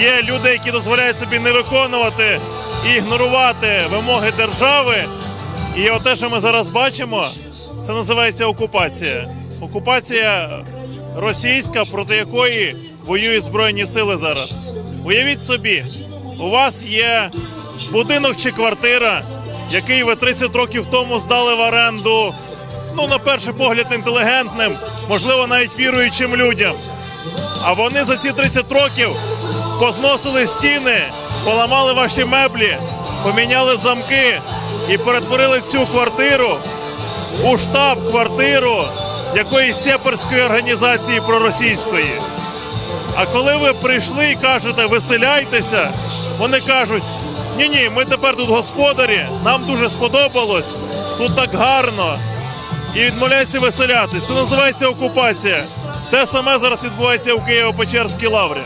є люди, які дозволяють собі не виконувати і ігнорувати вимоги держави. І от те, що ми зараз бачимо, це називається окупація. Окупація російська, проти якої воюють збройні сили зараз. Уявіть собі, у вас є будинок чи квартира, який ви 30 років тому здали в оренду. Ну, на перший погляд, інтелігентним, можливо, навіть віруючим людям. А вони за ці 30 років позносили стіни, поламали ваші меблі, поміняли замки і перетворили цю квартиру у штаб-квартиру якоїсь сепарської організації проросійської. А коли ви прийшли і кажете виселяйтеся, вони кажуть: ні, ні, ми тепер тут господарі, нам дуже сподобалось, тут так гарно. І відмовляються виселятись. Це називається окупація. Те саме зараз відбувається у Києво-Печерській лаврі.